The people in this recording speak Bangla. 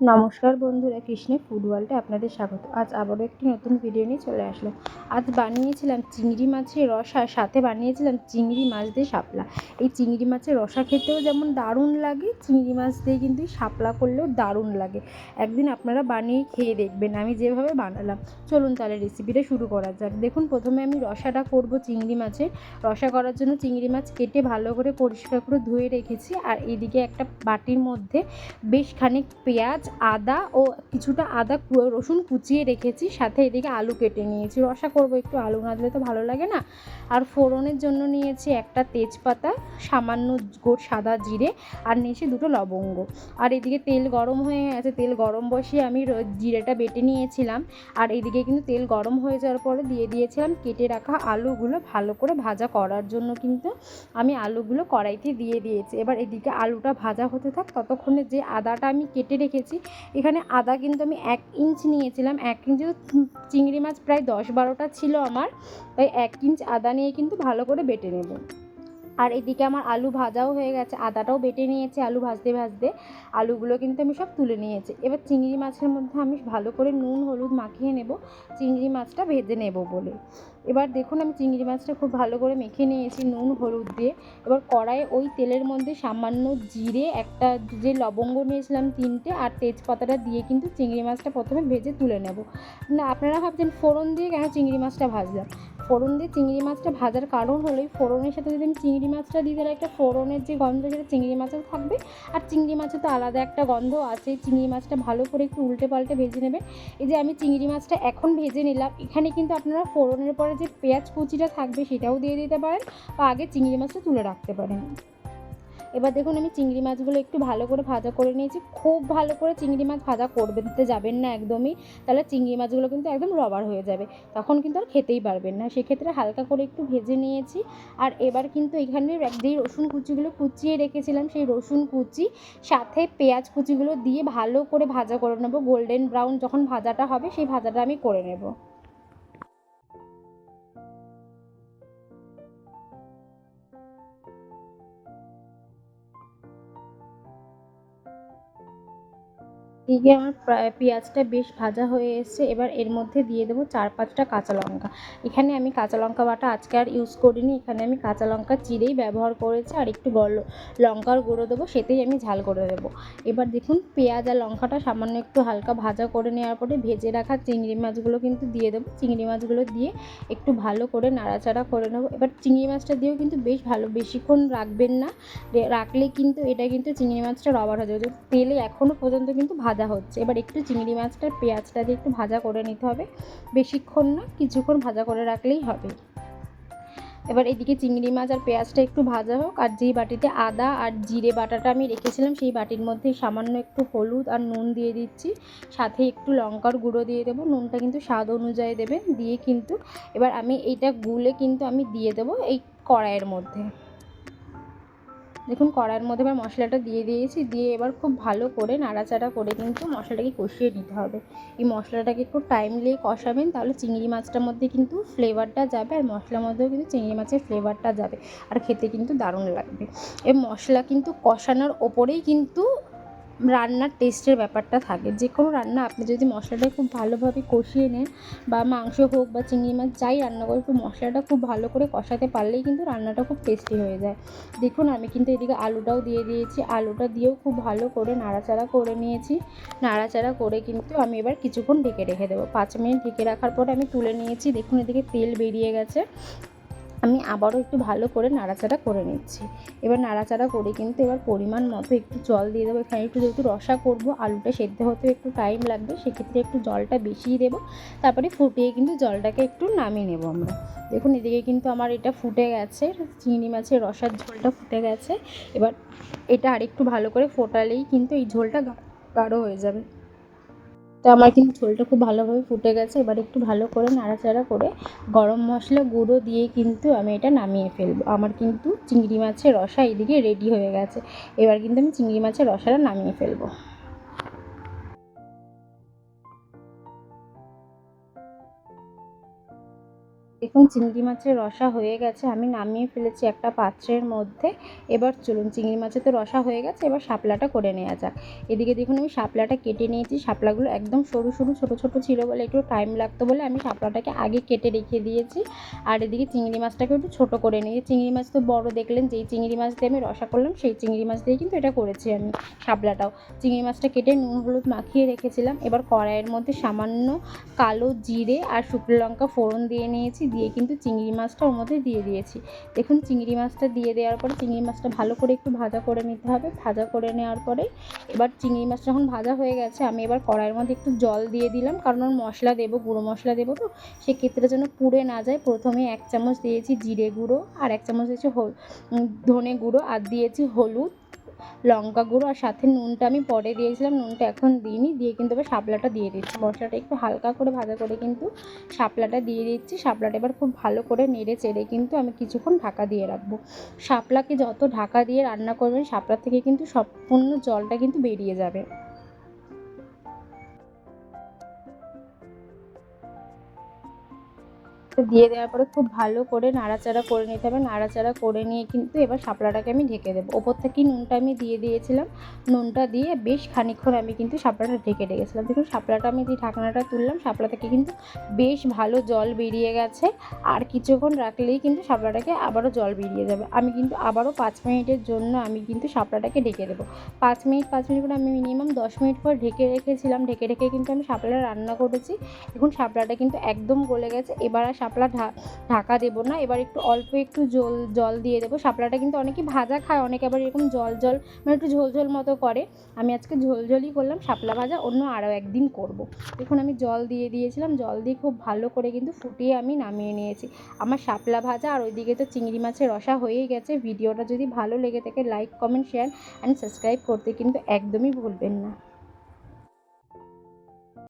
নমস্কার বন্ধুরা, কৃষ্ণে ফুড ওয়ার্ল্ডে আপনাদের স্বাগত। আজ আবারও একটি নতুন ভিডিও নিয়ে চলে আসলাম। আজ বানিয়েছিলাম চিংড়ি মাছের রসা সাথে বানিয়েছিলাম চিংড়ি মাছ দিয়ে শাপলা। এই চিংড়ি মাছের রসা খেতেও যেমন দারুণ লাগে, চিংড়ি মাছ দিয়ে কিন্তু শাপলা করলেও দারুণ লাগে। একদিন আপনারা বানিয়ে খেয়ে দেখবেন, আমি যেভাবে বানালাম। চলুন তাহলে রেসিপিটা শুরু করা যাক। দেখুন, প্রথমে আমি রসাটা করব চিংড়ি মাছের। রসা করার জন্য চিংড়ি মাছ কেটে ভালো করে পরিষ্কার করে ধুয়ে রেখেছি। আর এদিকে একটা বাটির মধ্যে বেশ খানিক পেঁয়াজ আদা ও কিছুটা আদা রসুন কুচিয়ে রেখেছি, সাথে এদিকে আলু কেটে নিয়েছি। রসা করব একটু আলু, না দিলে তো ভালো লাগে না। আর ফোড়নের জন্য নিয়েছি একটা তেজপাতা, সামান্য গোট সাদা জিরে, আর নিয়েছি দুটো লবঙ্গ। আর এদিকে তেল গরম হয়ে গেছে, তেল গরম বসিয়ে আমি জিরেটা বেটে নিয়েছিলাম। আর এদিকে কিন্তু তেল গরম হয়ে যাওয়ার পরে দিয়ে দিয়েছিলাম কেটে রাখা আলুগুলো ভালো করে ভাজা করার জন্য কিন্তু আমি আলুগুলো কড়াইতে দিয়ে দিয়েছি। এবার এদিকে আলুটা ভাজা হতে থাক, ততক্ষণে যে আদাটা আমি কেটে রেখেছি এখানে আদা কিন্তু আমি এক ইঞ্চ নিয়েছিলাম, এক ইঞ্চ চিংড়ি মাছ প্রায় দশ বারোটা ছিল আমার, তাই এক ইঞ্চ আদা নিয়ে কিন্তু ভালো করে বেটে নেব। আর এদিকে আমার আলু ভাজাও হয়ে গেছে, আদাটাও বেটে নিয়েছি, আলু ভাজতে ভাজতে। আলুগুলো কিন্তু আমি সব তুলে নিয়েছি। এবার চিংড়ি মাছের মধ্যে আমি ভালো করে নুন, হলুদ মাখিয়ে নেব, চিংড়ি মাছটা ভেজে নেব বলে। এবার দেখুন আমি চিংড়ি মাছটা খুব ভালো করে মেখে নিয়েছি নুন, হলুদ দিয়ে। এবার কড়াইয়ে ওই তেলের মধ্যে সামান্য জিরে, একটা যে লবঙ্গ নিয়েছিলাম তিনটে আর তেজপাতাটা দিয়ে কিন্তু চিংড়ি মাছটা প্রথমে ভেজে তুলে নেব। না, আপনারা ভাবছেন ফোড়ন দিয়ে কেন চিংড়ি মাছটা ভাজলাম? ফোড়ন দিয়ে চিংড়ি মাছটা ভাজার কারণ হলো এই ফোড়নের সাথে যদি আমি চিংড়ি মাছটা দিই তাহলে একটা ফোড়নের যে গন্ধ সেটা চিংড়ি মাছের থাকবে। আর চিংড়ি মাছের তো আলাদা একটা গন্ধ আছে, চিংড়ি মাছটা ভালো করে একটু উল্টে পাল্টে ভেজে নেবেন। এই যে আমি চিংড়ি মাছটা এখন ভেজে নিলাম, এখানে কিন্তু আপনারা ফোড়নের পরে যে পেঁয়াজ কুচিটা থাকবে সেটাও দিয়ে দিতে পারেন বা আগে চিংড়ি মাছটা তুলে রাখতে পারেন। এবার দেখুন আমি চিংড়ি মাছগুলো একটু ভালো করে ভাজা করে নিয়েছি। খুব ভালো করে চিংড়ি মাছ ভাজা করবেন তো যাবেন না একদমই। তাহলে চিংড়ি মাছগুলো কিন্তু একদম রবার হয়ে যাবে। তখন কিন্তু আর খেতেই পারবেন না। সেক্ষেত্রে হালকা করে একটু ভেজে নিয়েছি। আর এবার কিন্তু এখানে যেই রসুন কুচিগুলো কুচিয়ে রেখেছিলাম, সেই রসুন কুচি, সাথে পেঁয়াজ কুচিগুলো দিয়ে ভালো করে ভাজা করে নেব। গোল্ডেন ব্রাউন যখন ভাজাটা হবে, সেই ভাজাটা আমি করে নেব। এদিকে আমার পেঁয়াজটা বেশ ভাজা হয়ে এসেছে। এবার এর মধ্যে দিয়ে দেবো চার পাঁচটা কাঁচা লঙ্কা। এখানে আমি কাঁচা লঙ্কা বাটা আজকে আর ইউজ করিনি। এখানে আমি কাঁচা লঙ্কা চিরেই ব্যবহার করেছি আর একটু গল লঙ্কার গুঁড়ো দেবো, সেতেই আমি ঝাল করে দেবো। এবার দেখুন, পেঁয়াজ আর লঙ্কাটা সামান্য একটু হালকা ভাজা করে নেওয়ার পরে ভেজে রাখা চিংড়ি মাছগুলো কিন্তু দিয়ে দেবো। চিংড়ি মাছগুলো দিয়ে একটু ভালো করে নাড়াচাড়া করে নেব। এবার চিংড়ি মাছটা দিয়েও কিন্তু বেশ ভালো, বেশিক্ষণ রাখবেন না। রাখলে কিন্তু এটা কিন্তু চিংড়ি মাছটা রবার হয়ে যাবে। তেলে এখনও পর্যন্ত কিন্তু ভাজা হচ্ছে। এবার একটু চিংড়ি মাছটা, পেঁয়াজটা দিয়ে একটু ভাজা করে নিতে হবে। বেশিক্ষণ না, কিছুক্ষণ ভাজা করে রাখলেই হবে। এবার এদিকে চিংড়ি মাছ আর পেঁয়াজটা একটু ভাজা হোক, আর যেই বাটিতে আদা আর জিরে বাটাটা আমি রেখেছিলাম, সেই বাটির মধ্যে সামান্য একটু হলুদ আর নুন দিয়ে দিচ্ছি। সাথে একটু লঙ্কার গুঁড়ো দিয়ে দেবো। নুনটা কিন্তু স্বাদ অনুযায়ী দেবেন। দিয়ে কিন্তু এবার আমি এইটা গুলে কিন্তু আমি দিয়ে দেবো এই কড়াইয়ের মধ্যে। দেখুন কড়ার মধ্যে এবার মশলাটা দিয়ে দিয়েছি। দিয়ে এবার খুব ভালো করে নাড়াচাড়া করে কিন্তু মশলাটাকে কষিয়ে নিতে হবে। এই মশলাটাকে একটু টাইম নিয়ে কষাবেন, তাহলে চিংড়ি মাছটার মধ্যে কিন্তু ফ্লেভারটা যাবে আর মশলার মধ্যেও কিন্তু চিংড়ি মাছের ফ্লেভারটা যাবে। আর খেতে কিন্তু দারুণ লাগবে। এই মশলা কিন্তু কষানোর ওপরেই কিন্তু রান্নার টেস্টের ব্যাপারটা থাকে। যে কোনো রান্না আপনি যদি মশলাটা খুব ভালোভাবে কষিয়ে নেন বা মাংস হোক বা চিংড়ি মাছ যাই রান্না করে একটু মশলাটা খুব ভালো করে কষাতে পারলেই কিন্তু রান্নাটা খুব টেস্টি হয়ে যায়। দেখুন, আমি কিন্তু এদিকে আলুটাও দিয়ে দিয়েছি। আলুটা দিয়েও খুব ভালো করে নাড়াচাড়া করে নিয়েছি। নাড়াচাড়া করে কিন্তু আমি এবার কিছুক্ষণ ঢেকে রেখে দেবো। পাঁচ মিনিট ঢেকে রাখার পরে আমি তুলে নিয়েছি। দেখুন, এদিকে তেল বেরিয়ে গেছে। আমি আবারও একটু ভালো করে নাড়াচাড়া করে নিচ্ছি। এবার নাড়াচাড়া করে কিন্তু এবার পরিমাণ মতো একটু জল দিয়ে দেবো। এখানে একটু যেহেতু রসা করব, আলুটা সেদ্ধ হতে একটু টাইম লাগবে, সেক্ষেত্রে একটু জলটা বেশিই দেবো। তারপরে ফুটিয়ে কিন্তু জলটাকে একটু নামিয়ে নেব আমরা। দেখুন, এদিকে কিন্তু আমার এটা ফুটে গেছে, চিংড়ি মাছের রসার ঝোলটা ফুটে গেছে। এবার এটা আরেকটু ভালো করে ফোটালেই কিন্তু এই ঝোলটা গাঢ় হয়ে যাবে। তো আমার কিন্তু ঝোলটা খুব ভালোভাবে ফুটে গেছে। এবার একটু ভালো করে নাড়াচাড়া করে গরম মশলা গুঁড়ো দিয়ে কিন্তু আমি এটা নামিয়ে ফেলব। আমার কিন্তু চিংড়ি মাছের রসা এদিকে রেডি হয়ে গেছে। এবার কিন্তু আমি চিংড়ি মাছের রসাটা নামিয়ে ফেলব। দেখুন, চিংড়ি মাছের রসা হয়ে গেছে। আমি নামিয়ে ফেলেছি একটা পাত্রের মধ্যে। এবার চলুন, চিংড়ি মাছের তো রসা হয়ে গেছে, এবার শাপলাটা করে নেওয়া যাক। এদিকে দেখুন, আমি শাপলাটা কেটে নিয়েছি। শাপলাগুলো একদম সরু সরু, ছোটো ছোটো ছিল বলে একটু টাইম লাগতো বলে আমি শাপলাটাকে আগে কেটে রেখে দিয়েছি। আর এদিকে চিংড়ি মাছটাকে একটু ছোটো করে নিয়েছি। চিংড়ি মাছ তো বড়, দেখলেন যেই চিংড়ি মাছ দিয়ে আমি রসা করলাম, সেই চিংড়ি মাছ দিয়ে কিন্তু এটা করেছি আমি শাপলাটাও। চিংড়ি মাছটা কেটে নুন, হলুদ মাখিয়ে রেখেছিলাম। এবার কড়াইয়ের মধ্যে সামান্য কালো জিরে আর শুকনো লঙ্কা ফোড়ন দিয়ে নিয়েছি। দিয়ে কিন্তু চিংড়ি মাছটা ওর মধ্যে দিয়ে দিয়েছি। দেখুন, চিংড়ি মাছটা দিয়ে দেওয়ার পরে চিংড়ি মাছটা ভালো করে একটু ভাজা করে নিতে হবে। ভাজা করে নেওয়ার পরে এবার চিংড়ি মাছটা যখন ভাজা হয়ে গেছে, আমি এবার কড়াইয়ের মধ্যে একটু জল দিয়ে দিলাম, কারণ ওর মশলা দেবো, গুঁড়ো মশলা দেবো তো। সেক্ষেত্রে যেন পুড়ে না যায়, প্রথমে এক চামচ দিয়েছি জিরে গুঁড়ো আর এক চামচ দিয়েছি ধনে গুঁড়ো আর দিয়েছি হলুদ। লঙ্কা গুঁড়ো আর সাথে নুনটা আমি পরে দিয়েছিলাম, নুনটা এখন দিইনি, দিয়ে কিন্তু এবার শাপলাটা দিয়ে দিচ্ছি। মশলাটা একটু হালকা করে ভাজা করে কিন্তু শাপলাটা দিয়ে দিচ্ছি। শাপলাটা এবার খুব ভালো করে নেড়ে চেড়ে কিন্তু আমি কিছুক্ষণ ঢাকা দিয়ে রাখব। শাপলাকে যত ঢাকা দিয়ে রান্না করবেন শাপলা থেকে কিন্তু সম্পূর্ণ জলটা কিন্তু বেরিয়ে যাবে। দিয়ে দেওয়ার পরে খুব ভালো করে নাড়াচাড়া করে নিতে হবে। নাড়াচাড়া করে নিয়ে কিন্তু এবার শাপলাটাকে আমি ঢেকে দেবো। ওপর থেকে নুনটা আমি দিয়ে দিয়েছিলাম। নুনটা দিয়ে বেশ খানিকক্ষণ আমি কিন্তু শাপলাটা ঢেকে রেখেছিলাম। দেখুন, শাপলাটা আমি যে ঢাকনাটা তুললাম, শাপলা থেকে কিন্তু বেশ ভালো জল বেরিয়ে গেছে। আর কিছুক্ষণ রাখলেই কিন্তু শাপলাটাকে আবারও জল বেরিয়ে যাবে। আমি কিন্তু আবারও পাঁচ মিনিটের জন্য আমি কিন্তু শাপলাটাকে ঢেকে দেবো। পাঁচ মিনিট পাঁচ মিনিট করে আমি মিনিমাম দশ মিনিট পর ঢেকে রেখেছিলাম। ঢেকে রেখে কিন্তু আমি শাপলা রান্না করেছি। এখন শাপলাটা কিন্তু একদম গলে গেছে। এবার আর শাপলা ঢাকা দেবো না। এবার একটু অল্প একটু জল জল দিয়ে দেবো। শাপলাটা কিন্তু অনেকে ভাজা খায়, অনেকে আবার এরকম জল জল মানে একটু ঝোল ঝোল মতো করে। আমি আজকে ঝোল, ঝোলই করলাম, শাপলা ভাজা অন্য আরও একদিন করব। দেখুন, আমি জল দিয়ে দিয়েছিলাম। জল দিয়ে খুব ভালো করে কিন্তু ফুটিয়ে আমি নামিয়ে নিয়েছি। আমার শাপলা ভাজা আর ওইদিকে তো চিংড়ি মাছের রসা হয়েই গেছে। ভিডিওটা যদি ভালো লেগে থাকে like comment share and subscribe করতে কিন্তু একদমই ভুলবেন না।